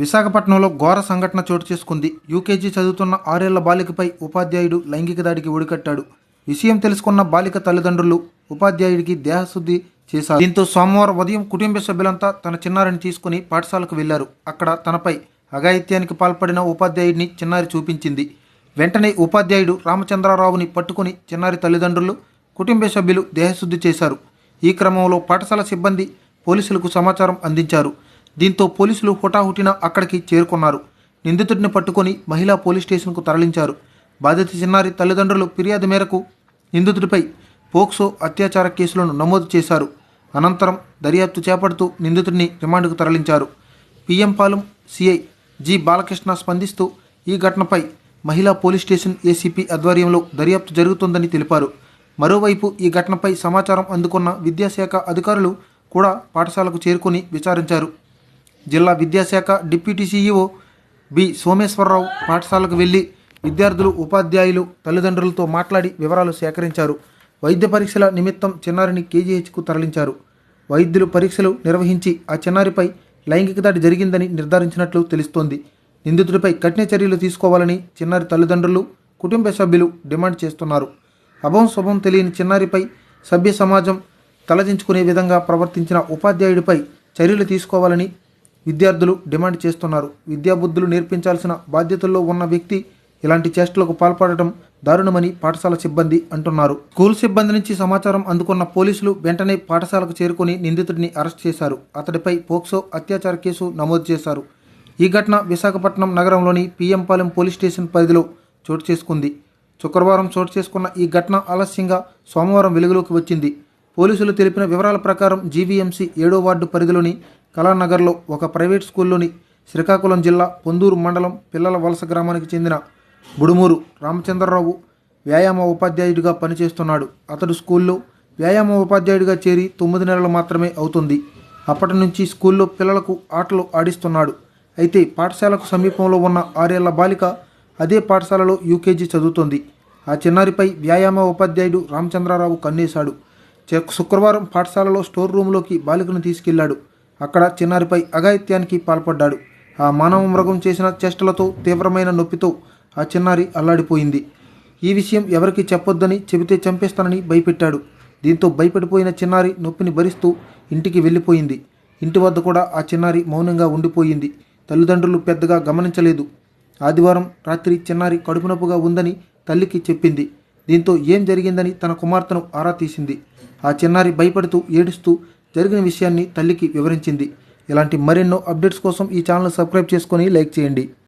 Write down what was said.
విశాఖపట్నంలో ఘోర సంఘటన చోటు చేసుకుంది. యూకేజీ చదువుతున్న ఆరేళ్ళ బాలికపై ఉపాధ్యాయుడు లైంగిక దాడికి ఒడికట్టాడు విషయం తెలుసుకున్న బాలిక తల్లిదండ్రులు ఉపాధ్యాయుడికి దేహశుద్ధి చేశారు. దీంతో సోమవారం ఉదయం కుటుంబ సభ్యులంతా తన చిన్నారిని తీసుకుని పాఠశాలకు వెళ్ళారు. అక్కడ తనపై అఘాయిత్యానికి పాల్పడిన ఉపాధ్యాయుడిని చిన్నారి చూపించింది. వెంటనే ఉపాధ్యాయుడు రామచంద్రరావుని పట్టుకుని చిన్నారి తల్లిదండ్రులు కుటుంబ సభ్యులు దేహశుద్ధి చేశారు. ఈ క్రమంలో పాఠశాల సిబ్బంది పోలీసులకు సమాచారం అందించారు. దీంతో పోలీసులు హుటాహుటిన అక్కడికి చేరుకున్నారు. నిందితుడిని పట్టుకొని మహిళా పోలీస్ స్టేషన్కు తరలించారు. బాధిత చిన్నారి తల్లిదండ్రులు ఫిర్యాదు మేరకు నిందితుడిపై పోక్సో అత్యాచార కేసులను నమోదు చేశారు. అనంతరం దర్యాప్తు చేపడుతూ నిందితుడిని రిమాండ్కు తరలించారు. PM Palem CI G Balakrishna స్పందిస్తూ ఈ ఘటనపై మహిళా పోలీస్ స్టేషన్ ఏసీపీ ఆధ్వర్యంలో దర్యాప్తు జరుగుతోందని తెలిపారు. మరోవైపు ఈ ఘటనపై సమాచారం అందుకున్న విద్యాశాఖ అధికారులు కూడా పాఠశాలకు చేరుకొని విచారించారు. జిల్లా విద్యాశాఖ డిప్యూటీ సీఈఓ బి సోమేశ్వరరావు పాఠశాలకు వెళ్ళి విద్యార్థులు ఉపాధ్యాయులు తల్లిదండ్రులతో మాట్లాడి వివరాలు సేకరించారు. వైద్య పరీక్షల నిమిత్తం చిన్నారిని కేజీహెచ్కు తరలించారు. వైద్యులు పరీక్షలు నిర్వహించి ఆ చిన్నారిపై లైంగిక దాడి జరిగిందని నిర్ధారించినట్లు తెలుస్తోంది. నిందితుడిపై కఠిన చర్యలు తీసుకోవాలని చిన్నారి తల్లిదండ్రులు కుటుంబ సభ్యులు డిమాండ్ చేస్తున్నారు. అభం శుభం తెలియని చిన్నారిపై సభ్య సమాజం తలదించుకునే విధంగా ప్రవర్తించిన ఉపాధ్యాయుడిపై చర్యలు తీసుకోవాలని విద్యార్థులు డిమాండ్ చేస్తున్నారు. విద్యాబుద్ధులు నేర్పించాల్సిన బాధ్యతల్లో ఉన్న వ్యక్తి ఇలాంటి చేష్టలకు పాల్పడటం దారుణమని పాఠశాల సిబ్బంది అంటున్నారు. స్కూల్ సిబ్బంది నుంచి సమాచారం అందుకున్న పోలీసులు వెంటనే పాఠశాలకు చేరుకుని నిందితుడిని అరెస్ట్ చేశారు. అతడిపై పోక్సో అత్యాచార కేసు నమోదు చేశారు. ఈ ఘటన విశాఖపట్నం నగరంలోని పిఎంపాలెం పోలీస్ స్టేషన్ పరిధిలో చోటు చేసుకుంది. శుక్రవారం చోటు చేసుకున్న ఈ ఘటన ఆలస్యంగా సోమవారం వెలుగులోకి వచ్చింది. పోలీసులు తెలిపిన వివరాల ప్రకారం జీవీఎంసీ ఏడో వార్డు పరిధిలోని కళానగర్లో ఒక ప్రైవేట్ స్కూల్లోని శ్రీకాకుళం జిల్లా పొందూరు మండలం పిల్లల వలస గ్రామానికి చెందిన బుడుమూరు రామచంద్రరావు వ్యాయామ ఉపాధ్యాయుడిగా పనిచేస్తున్నాడు. అతడు స్కూల్లో వ్యాయామ ఉపాధ్యాయుడిగా చేరి తొమ్మిది నెలలు మాత్రమే అవుతుంది. అప్పటి నుంచి స్కూల్లో పిల్లలకు ఆటలు ఆడిస్తున్నాడు. అయితే పాఠశాలకు సమీపంలో ఉన్న ఆరేళ్ళ బాలిక అదే పాఠశాలలో యూకేజీ చదువుతోంది. ఆ చిన్నారిపై వ్యాయామ ఉపాధ్యాయుడు రామచంద్రరావు కన్నేశాడు. శుక్రవారం పాఠశాలలో స్టోర్ రూమ్లోకి బాలికను తీసుకెళ్ళాడు. అక్కడ చిన్నారిపై అఘాయిత్యానికి పాల్పడ్డాడు. ఆ మానవ మృగం చేసిన చేష్టలతో తీవ్రమైన నొప్పితో ఆ చిన్నారి అల్లాడిపోయింది. ఈ విషయం ఎవరికి చెప్పొద్దని చెబితే చంపేస్తానని భయపెట్టాడు. దీంతో భయపడిపోయిన చిన్నారి నొప్పిని భరిస్తూ ఇంటికి వెళ్ళిపోయింది. ఇంటి వద్ద కూడా ఆ చిన్నారి మౌనంగా ఉండిపోయింది. తల్లిదండ్రులు పెద్దగా గమనించలేదు. ఆదివారం రాత్రి చిన్నారి కడుపునొప్పుగా ఉందని తల్లికి చెప్పింది. దీంతో ఏం జరిగిందని తన కుమార్తెను ఆరా తీసింది. ఆ చిన్నారి భయపడుతూ ఏడుస్తూ జరిగిన విషయాన్ని తల్లికి వివరించింది. ఇలాంటి మరెన్నో అప్డేట్స్ కోసం ఈ ఛానల్ సబ్స్క్రైబ్ చేసుకొని లైక్ చేయండి.